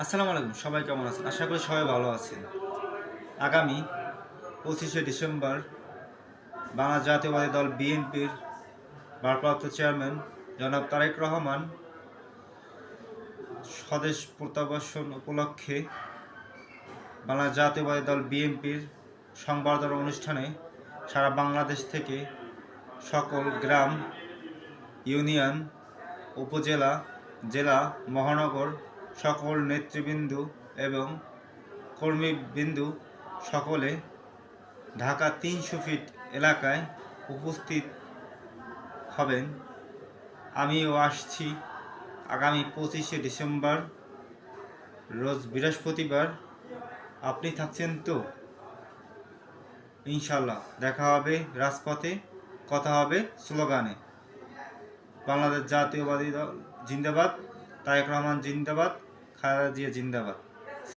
আসসালামু আলাইকুম, সবাই কেমন আছেন? আশা করি সবাই ভালো আছেন। আগামী পঁচিশে ডিসেম্বর বাংলা জাতীয়বাদী দল বিএনপির ভারপ্রাপ্ত চেয়ারম্যান জনাব তারেক রহমান স্বদেশ প্রত্যাবর্ষণ উপলক্ষে বাংলা জাতীয়বাদী দল বিএনপির সংবর্ধনা অনুষ্ঠানে সারা বাংলাদেশ থেকে সকল গ্রাম, ইউনিয়ন, উপজেলা, জেলা, মহানগর সকল নেতৃবৃন্দ এবং কর্মীবৃন্দু সকলে ঢাকা তিনশো ফিট এলাকায় উপস্থিত হবেন। আমিও আসছি আগামী পঁচিশে ডিসেম্বর, রোজ বৃহস্পতিবার। আপনি থাকছেন তো? ইনশাল্লাহ দেখা হবে রাজপথে, কথা হবে স্লোগানে। বাংলাদেশ জাতীয়বাদী দল জিন্দাবাদ। তারেক রহমান জিন্দাবাদ খালেদা জিয়া জিন্দাবাদ।